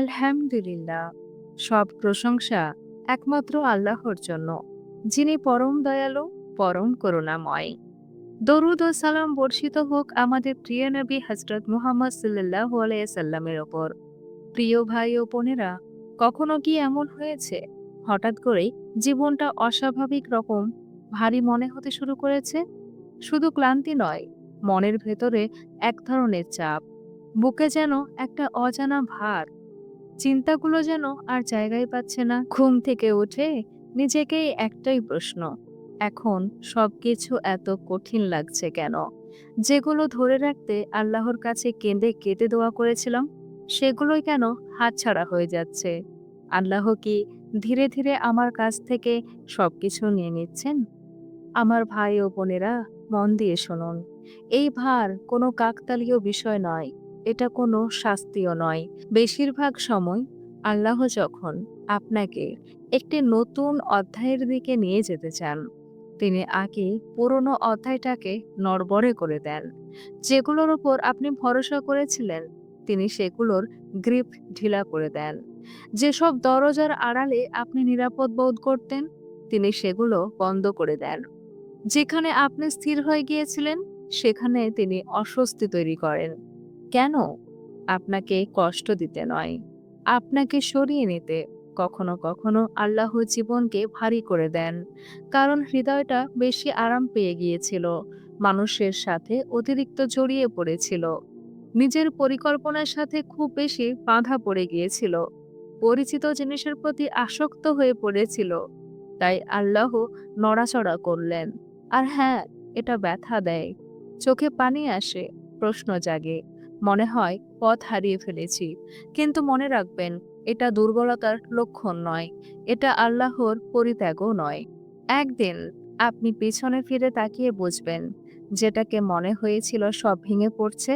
আলহামদুলিল্লাহ। সব প্রশংসা একমাত্র আল্লাহর জন্য, যিনি পরম দয়ালু, পরম করুণাময়। দরুদ ও সালাম বর্ষিত হোক আমাদের প্রিয় নবী হজরত মুহাম্মদ সাল্লাহ আলাইসাল্লামের ওপর। প্রিয় ভাই ও বোনেরা, কখনো কি এমন হয়েছে? হঠাৎ করেই জীবনটা অস্বাভাবিক রকম, ভারী মনে হতে শুরু করেছে? শুধু ক্লান্তি নয়, মনের ভেতরে এক ধরনের চাপ, বুকে যেন একটা অজানা ভার। চিন্তাগুলো যেন আর জায়গায় পাচ্ছে না। ঘুম থেকে উঠে নিজেকেই একটাই প্রশ্ন, এখন সব কিছু এত কঠিন লাগছে কেন? যেগুলো ধরে রাখতে আল্লাহর কাছে কেঁদে কেটে দোয়া করেছিলাম, সেগুলোই কেন হাতছাড়া হয়ে যাচ্ছে? আল্লাহ কি ধীরে ধীরে আমার কাছ থেকে সব কিছু নিয়ে নিচ্ছেন? আমার ভাই ও বোনেরা মন দিয়ে শুনুন, এই ভার কোনো কাকতালীয় বিষয় নয়। এটা কোনো শাস্তিও নয়। বেশিরভাগ সময় আল্লাহ যখন আপনাকে একটি নতুন অধ্যায়ের দিকে নিয়ে যেতে চান, তিনি আগে পুরনো অধ্যায়টাকে নড়বড়ে করে দেন। যেগুলোর উপর আপনি ভরসা করেছিলেন, তিনি সেগুলোর গ্রিপ ঢিলা করে দেন। যেসব দরজার আড়ালে আপনি নিরাপদ বোধ করতেন, তিনি সেগুলো বন্ধ করে দেন। যেখানে আপনি স্থির হয়ে গিয়েছিলেন, সেখানে তিনি অস্বস্তি তৈরি করেন। কেন? আপনাকে কষ্ট দিতে নয়। আপনাকে সরিয়ে নিতে কখনো কখনো আল্লাহ জীবনকে ভারী করে দেন। কারণ হৃদয়টা বেশি আরাম পেয়ে গিয়েছিল, মানুষের সাথে অতিরিক্ত জড়িয়ে পড়েছিল। নিজের পরিকল্পনার সাথে খুব বেশি বাঁধা পড়ে গিয়েছিল। পরিচিত জিনিসের প্রতি আসক্ত হয়ে পড়েছিল। তাই আল্লাহ নড়াচড়া করলেন। আর হ্যাঁ এটা ব্যথা দেয়। চোখে পানি আসে, প্রশ্ন জাগে। মনে হয় পথ হারিয়ে ফেলেছি। কিন্তু মনে রাখবেন, এটা দুর্বলতার লক্ষণ নয়, এটা আল্লাহর পরিত্যাগও নয়। একদিন আপনি পেছনে ফিরে তাকিয়ে বুঝবেন, যেটাকে মনে হয়েছিল সব ভেঙে পড়ছে,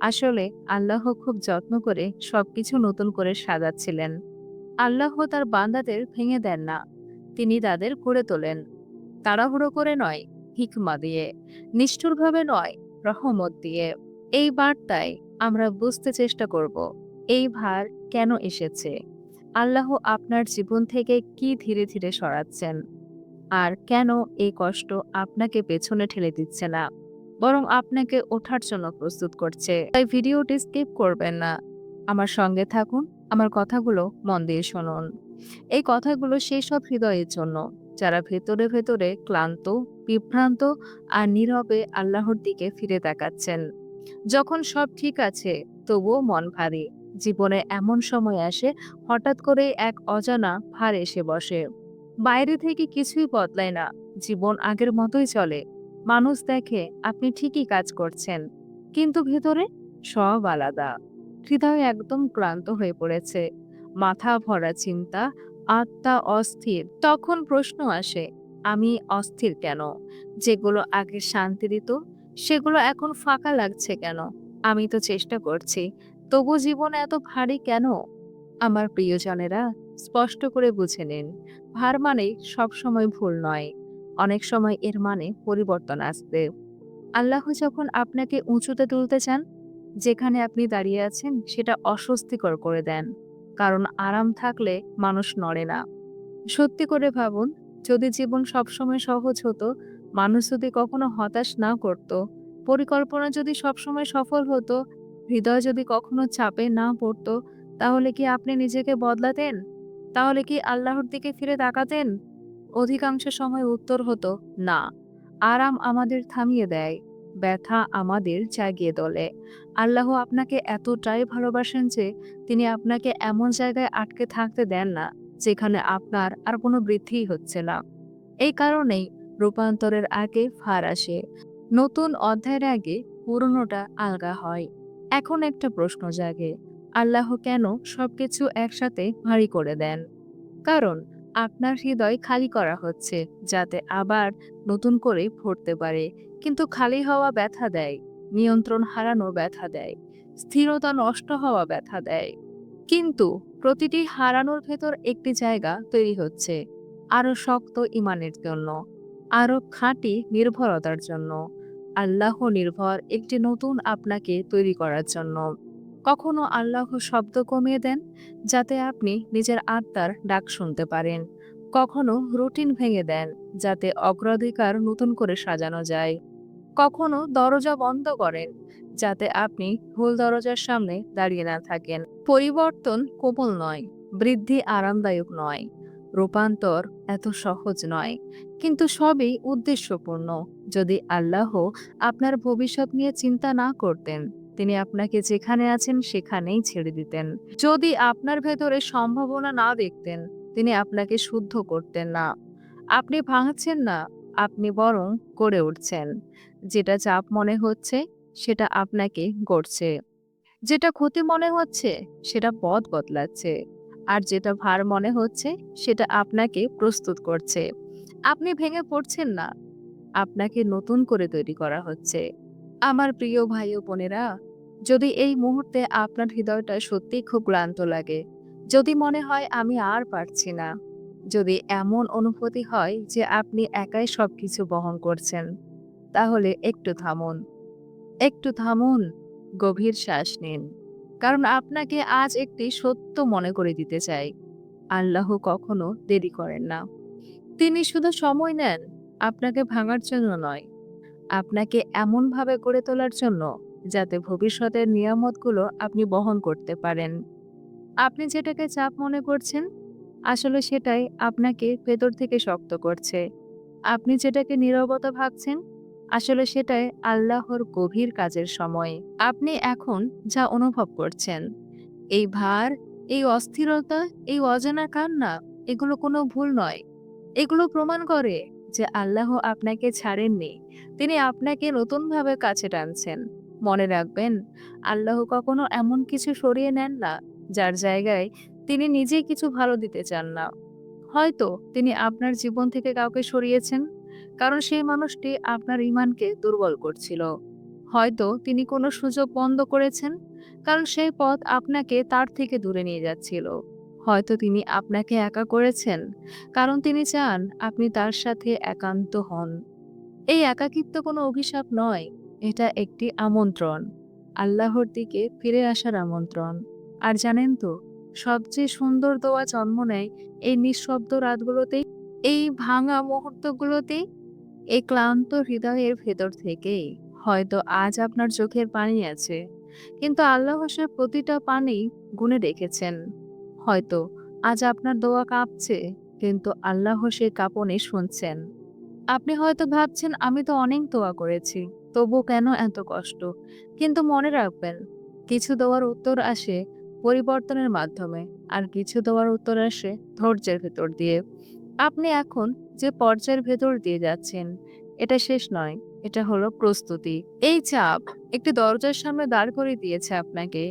আসলে আল্লাহ খুব যত্ন করে সবকিছু নতুন করে সাজাচ্ছিলেন। আল্লাহ তার বান্দাদের ভেঙে দেন না, তিনি তাদের গড়ে তোলেন। তাড়াহুড়ো করে নয়, হিকমা দিয়ে, নিষ্ঠুরভাবে নয়, রহমত দিয়ে। এই বার্তায় আমরা বুঝতে চেষ্টা করব, এই ভার কেন এসেছে? আল্লাহ আপনার জীবন থেকে কি ধীরে ধীরে সরাচ্ছেন? আর কেন এই কষ্ট আপনাকে পেছনে ঠেলে দিচ্ছে না, বরং আপনাকে ওঠার জন্য প্রস্তুত করছে? তাই ভিডিওটি স্কিপ করবেন না। আমার সঙ্গে থাকুন, আমার কথাগুলো মন দিয়ে শুনুন। এই কথাগুলো সেই সব হৃদয়ের জন্য, যারা ভেতরে ভেতরে ক্লান্ত, বিভ্রান্ত আর নীরবে আল্লাহর দিকে ফিরে তাকাচ্ছেন। যখন সব ঠিক আছে, তবুও মন ভারী। জীবনে এমন সময় আসে, হঠাৎ করে এক অজানা ভার এসে বসে। বাইরে থেকে কিছুই বদলায় না, জীবন আগের মতোই চলে। মানুষ দেখে আপনি ঠিকই কাজ করছেন, কিন্তু ভেতরে সব আলাদা। হৃদয় একদম ক্লান্ত হয়ে পড়েছে। মাথা ভরা চিন্তা, আত্মা অস্থির। তখন প্রশ্ন আসে, আমি অস্থির কেন? যেগুলো আগে শান্তি দিত সেগুলো এখন ফাঁকা লাগছে কেন? আমি তো চেষ্টা করছি। তবু জীবন এত ভারী কেন? আমার প্রিয়জনেরা স্পষ্ট করে বুঝে নিন, ভার মানে সবসময় ভুল নয়। অনেক সময় এর মানে পরিবর্তন আসবে। আল্লাহ যখন আপনাকে উঁচুতে তুলতে চান, যেখানে আপনি দাঁড়িয়ে আছেন সেটা অস্বস্তিকর করে দেন, কারণ আরাম থাকলে মানুষ নড়ে না। সত্যি করে ভাবুন, যদি জীবন সবসময় সহজ হতো মানুষ যদি কখনো হতাশ না করত, পরিকল্পনা যদি সবসময় সফল হতো, হৃদয় যদি কখনো চাপে না পড়তো, তাহলে কি আপনি নিজেকে বদলাতেন? তাহলে কি আল্লাহর দিকে ফিরে তাকাতেন? অধিকাংশ সময় উত্তর হতো, না, আরাম আমাদের থামিয়ে দেয়, ব্যথা আমাদের জাগিয়ে তোলে। আল্লাহ আপনাকে এতটাই ভালোবাসেন যে, তিনি আপনাকে এমন জায়গায় আটকে থাকতে দেন না, যেখানে আপনার আর কোনো বৃদ্ধিই হচ্ছে না। এই কারণেই রূপান্তরের আগে ফার আসে। নতুন অধ্যায়ের আগে পুরনোটা আলগা হয়। এখন একটা প্রশ্ন জাগে, আল্লাহ কেন সবকিছু একসাথে ভারী করে দেন? কারণ আপনার হৃদয় খালি করা হচ্ছে যাতে আবার নতুন করে ভরতে পারে, কিন্তু খালি হওয়া ব্যথা দেয়, নিয়ন্ত্রণ হারানো ব্যথা দেয়, স্থিরতা নষ্ট হওয়া ব্যথা দেয়। কিন্তু প্রতিটি হারানোর ভেতর একটি জায়গা তৈরি হচ্ছে আরও শক্ত ইমানের জন্য। আরও খাঁটি নির্ভরতার জন্য। আল্লাহ নির্ভর একটি নতুন আপনাকে তৈরি করার জন্য। কখনো আল্লাহ শব্দ কমিয়ে দেন, যাতে আপনি নিজের আত্মার ডাক শুনতে পারেন। কখনো রুটিন ভেঙে দেন, যাতে অগ্রাধিকার নতুন করে সাজানো যায়। কখনো দরজা বন্ধ করেন, যাতে আপনি ভুল দরজার সামনে দাঁড়িয়ে না থাকেন। পরিবর্তন কোমল নয়, বৃদ্ধি আরামদায়ক নয়। রূপান্তর এত সহজ নয়। কিন্তু সবই উদ্দেশ্যপূর্ণ। যদি আল্লাহ আপনার ভবিষ্যৎ নিয়ে চিন্তা না করতেন, তিনি আপনাকে যেখানে আছেন সেখানেই ছেড়ে দিতেন। যদি আপনার ভেতরে সম্ভাবনা না দেখতেন, তিনি আপনাকে শুদ্ধ করতেন না। আপনি ভাঙছেন না, আপনি বরং করে উঠছেন। যেটা চাপ মনে হচ্ছে, সেটা আপনাকে গড়ছে। যেটা ক্ষতি মনে হচ্ছে, সেটা পথ বদলাচ্ছে। আর যেটা ভার মনে হচ্ছে, সেটা আপনাকে প্রস্তুত করছে। আপনি ভেঙে পড়ছেন না। আপনাকে নতুন করে তৈরি করা হচ্ছে। আমার প্রিয় ভাই ও বোনেরা, যদি এই মুহূর্তে আপনার হৃদয়টা সত্যি খুব ক্লান্ত লাগে, যদি মনে হয় আমি আর পারছি না, যদি এমন অনুভূতি হয় যে আপনি একাই সবকিছু বহন করছেন, তাহলে একটু থামুন। একটু থামুন, গভীর শ্বাস নিন। কারণ আপনাকে আজ একটি সত্য মনে করে দিতে চাই। আল্লাহ কখনো দেরি করেন না। তিনি শুধু সময় নেন আপনাকে ভাঙার জন্য নয়, আপনাকে এমনভাবে গড়ে তোলার জন্য যাতে ভবিষ্যতের নিয়ামতগুলো আপনি বহন করতে পারেন। আপনি যেটাকে চাপ মনে করছেন, আসলে সেটাই আপনাকে ভেতর থেকে শক্ত করছে। আপনি যেটাকে নীরবতা ভাবছেন, আসলে সেটাই আল্লাহর গভীর কাজের সময়। আপনি এখন যা অনুভব করছেন, এই ভার, এই অস্থিরতা, এই অজানা কান্না, এগুলো কোনো ভুল নয়। এগুলো প্রমাণ করে যে আল্লাহ আপনাকে ছাড়েননি। তিনি আপনাকে নতুনভাবে কাছে টানছেন। মনে রাখবেন, আল্লাহ কখনো এমন কিছু সরিয়ে নেন না, যার জায়গায় তিনি নিজেই কিছু ভালো দিতে চান না। হয়তো তিনি আপনার জীবন থেকে কাউকে সরিয়েছেন, কারণ সেই মানুষটি আপনার ইমানকে দুর্বল করছিল। হয়তো তিনি কোনো সুযোগ বন্ধ করেছেন, কারণ সেই পথ আপনাকে তার থেকে দূরে নিয়ে যাচ্ছিল। হয়তো তিনি আপনাকে একা করেছেন। কারণ তিনি চান আপনি তার সাথে একান্ত হন। এই একাকিত্ব কোনো অভিশাপ নয়, এটা একটি আমন্ত্রণ। আল্লাহর দিকে ফিরে আসার আমন্ত্রণ। আর জানেন তো, সবচেয়ে সুন্দর দোয়া জন্ম নেয় এই নিঃশব্দ রাতগুলোতেই, এই ভাঙা মুহূর্তগুলোতেই, এই ক্লান্ত হৃদয়ের ভেতর থেকেই। হয়তো আজ আপনার চোখের পানি আছে, কিন্তু আল্লাহ সে প্রতিটা পানি গুনে রেখেছেন। হয়তো আজ আপনার দোয়া কাঁপছে, কিন্তু আল্লাহ সে কাঁপনে শুনছেন। আপনি হয়তো ভাবছেন, আমি তো অনেক দোয়া করেছি তবু কেন এত কষ্ট? কিন্তু মনে রাখবেন, কিছু দোয়ার উত্তর আসে পরিবর্তনের মাধ্যমে, আর কিছু দোয়ার উত্তর আসে ধৈর্যের ভেতর দিয়ে। আপনি এখন যে পর্যায়ের ভেতর দিয়ে যাচ্ছেন, এটা শেষ নয়, এটা হলো প্রস্তুতি। এই চাপ একটি দরজার সামনে দাঁড় করে দিয়েছে আপনাকে।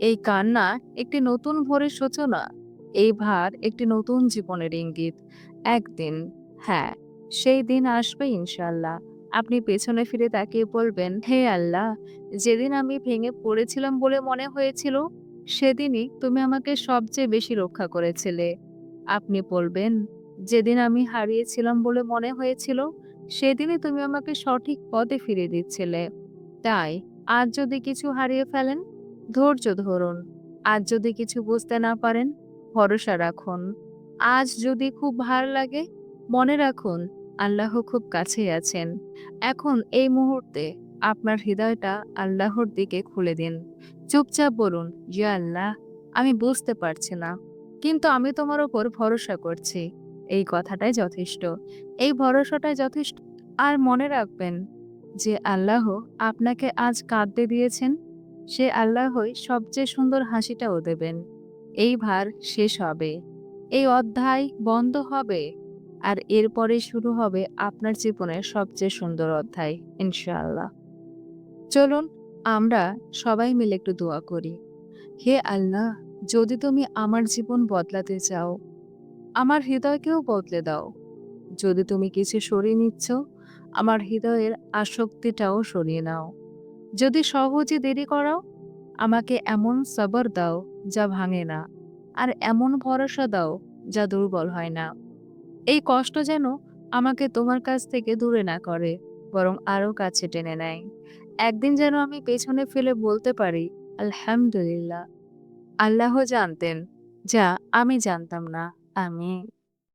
এই কান্না একটি নতুন ভোরের সূচনা, এই ভার একটি নতুন জীবনের ইঙ্গিত। একদিন হ্যাঁ সেই দিন আসবে ইনশাল্লাহ আপনি পেছনে ফিরে তাকিয়ে বলবেন, হে আল্লাহ, যেদিন আমি ভেঙে পড়েছিলাম বলে মনে হয়েছিল, সেদিনই তুমি আমাকে সবচেয়ে বেশি রক্ষা করেছিলে। আপনি বলবেন, যেদিন আমি হারিয়েছিলাম বলে মনে হয়েছিল, সেদিনই তুমি আমাকে সঠিক পথে ফিরিয়ে দিচ্ছিলে। তাই, আজ যদি কিছু হারিয়ে ফেলেন ধৈর্য ধরুন। আজ যদি কিছু বুঝতে না পারেন, ভরসা রাখুন। আজ যদি খুব ভার লাগে, মনে রাখুন, আল্লাহ খুব কাছেই আছেন। এখন এই মুহূর্তে আপনার হৃদয়টা আল্লাহর দিকে খুলে দিন। চুপচাপ বলুন, ইয়া আল্লাহ, আমি বুঝতে পারছি না। কিন্তু আমি তোমার ওপর ভরসা করছি। এই কথাটাই যথেষ্ট। এই ভরসাটাই যথেষ্ট। আর মনে রাখবেন যে আল্লাহ আপনাকে আজ কাঁদতে দিয়েছেন। সে আল্লাহই সবচেয়ে সুন্দর হাসিটাও দেবেন। এই ভার শেষ হবে। এই অধ্যায় বন্ধ হবে আর এরপরে শুরু হবে আপনার জীবনের সবচেয়ে সুন্দর অধ্যায়, ইনশাআল্লাহ। চলুন আমরা সবাই মিলে একটু দোয়া করি। হে আল্লাহ, যদি তুমি আমার জীবন বদলাতে চাও, আমার হৃদয়কেও বদলে দাও। যদি তুমি কিছু সরিয়ে নিচ্ছ, আমার হৃদয়ের আসক্তিটাও সরিয়ে নাও। যদি সহজে দেরি করাও, আমাকে এমন সবর দাও যা ভাঙে না, আর এমন ভরসা দাও যা দুর্বল হয় না। এই কষ্ট যেন আমাকে তোমার কাছ থেকে দূরে না করে, বরং আরও কাছে টেনে নেয়। একদিন যেন আমি পেছনে ফেলে বলতে পারি, আলহামদুলিল্লাহ। আল্লাহ জানতেন, যা আমি জানতাম না, আমি